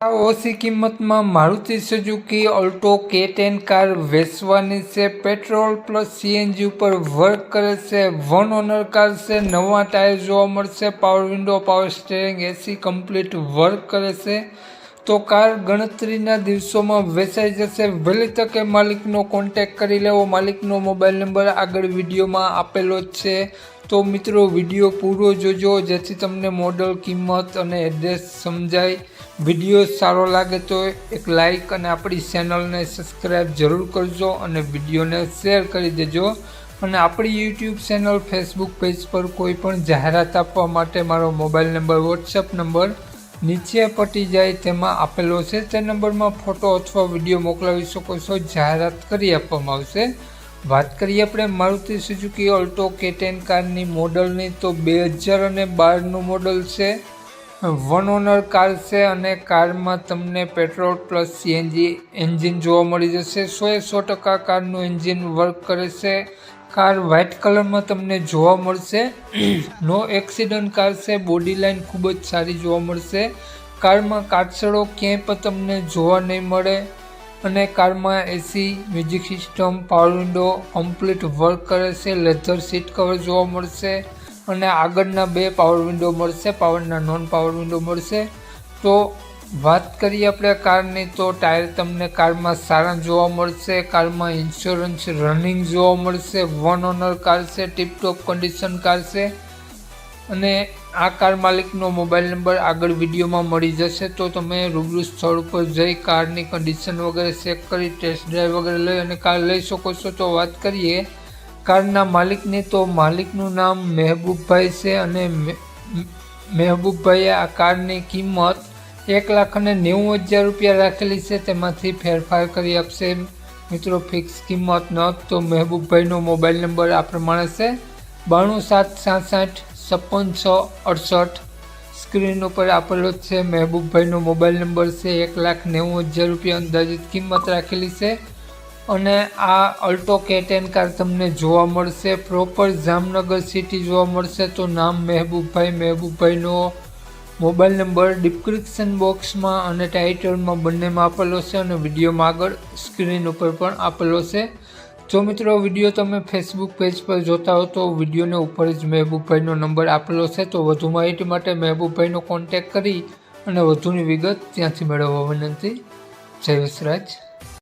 આ ઓછી કિંમતમાં મારુતિ સુઝુકી, ઓલ્ટો કે ટેન કાર વેચવાની છે. પેટ્રોલ પ્લસ સીએનજી ઉપર વર્ક કરે છે. વન ઓનર કાર છે. નવા ટાયર જોવા મળશે. Power window, power steering AC complete work કરે છે. તો કાર ગણતરીના દિવસોમાં વેચાઈ જશે. વહેલી તકે માલિકનો કોન્ટેક કરી લેવો. માલિકનો મોબાઈલ નંબર આગળ વિડીયોમાં આપેલો જ છે. તો મિત્રો, વીડિયો પૂરો જોજો. જેથી તમને મોડલ કિંમત અને એડ્રેસ સમજાય. વીડિયો સારો લાગે તો એક લાઈક અને આપણી ચેનલને સબસ્ક્રાઈબ જરૂર કરજો અને વિડીયોને શેર કરી દેજો. અને આપણી યુટ્યુબ ચેનલ ફેસબુક પેજ પર કોઈ પણ જાહેરાત આપવા માટે મારો મોબાઈલ નંબર વોટ્સઅપ નંબર નીચે પટી જાય તેમાં આપેલો છે. તે નંબરમાં ફોટો અથવા વીડિયો મોકલાવી શકો છો. જાહેરાત કરી આપવામાં આવશે. વાત કરીએ આપણે મારુતિ સુઝુકી ઓલ્ટો કે ટેન કારની મોડલની તો બે હજાર અને બારનું મોડલ છે. વન ઓનર કાર છે અને કારમાં તમને પેટ્રોલ પ્લસ સીએનજી એન્જિન જોવા મળી જશે. સો એ સો ટકા કારનું એન્જિન વર્ક કરે છે. કાર વ્હાઇટ કલરમાં તમને જોવા મળશે. નો એક્સિડન્ટ કાર છે. બોડી લાઇન ખૂબ જ સારી જોવા મળશે. કારમાં કાચડો ક્યાંય પણ તમને જોવા નહીં મળે અને કારમાં AC music system power window complete work કરે છે. લેધર સીટ કવર જોવા મળશે. અને આગળના બે પાવર વિન્ડો મળશે પાવરના નોન પાવર વિન્ડો મળશે. તો વાત કરીએ આપણે કારની, તો ટાયર તમને કારમાં સારા જોવા મળશે, કારમાં ઇન્સ્યોરન્સ રનિંગ જોવા મળશે વન ઓનર કાર છે ટીપટોપ કન્ડિશન કાર છે. અને આ કાર માલિકનો મોબાઈલ નંબર આગળ વિડીયોમાં મળી જશે, તો તમે રૂબરૂ સ્થળ ઉપર જઈ કારની કન્ડિશન વગેરે ચેક કરી ટેસ્ટ ડ્રાઈવ વગેરે લઈ અને કાર લઈ શકો છો. તો વાત કરીએ કારના માલિકને તો માલિકનું નામ મહેબૂબભાઈ છે અને મહેબૂબભાઈએ આ કારની કિંમત એક લાખ અને નેવું હજાર રૂપિયા રાખેલી છે. તેમાંથી ફેરફાર કરી આપશે. મિત્રો, ફિક્સ કિંમત ન તો મહેબૂબભાઈનો મોબાઈલ નંબર આ પ્રમાણે છે. બાણું સાત સાસઠ છપ્પન છ અડસઠ. સ્ક્રીન ઉપર આપેલો છે. મહેબૂબભાઈનો મોબાઈલ નંબર છે. એક લાખ નેવું હજાર રૂપિયા અંદાજિત કિંમત રાખેલી છે. અને આ અલ્ટો કેટેન કાર તમને જોવા મળશે. પ્રોપર જામનગર સિટી જોવા મળશે તો નામ મહેબૂબભાઈ. મહેબૂબભાઈનો મોબાઈલ નંબર ડિસ્ક્રિપ્શન બોક્સમાં અને ટાઇટલમાં બંનેમાં આપેલો છે અને વિડીયોમાં આગળ સ્ક્રીન ઉપર પણ આપેલો છે. જો મિત્રો વીડિયો તમે ફેસબુક પેજ પર જોતા હો તો વિડીયોને ઉપર જ મહેબૂબભાઈનો નંબર આપેલો છે. તો વધુ માહિતી માટે મહેબૂબભાઈનો કોન્ટેક કરી અને વધુની વિગત ત્યાંથી મેળવવા વિનંતી. જય વિસરાજ.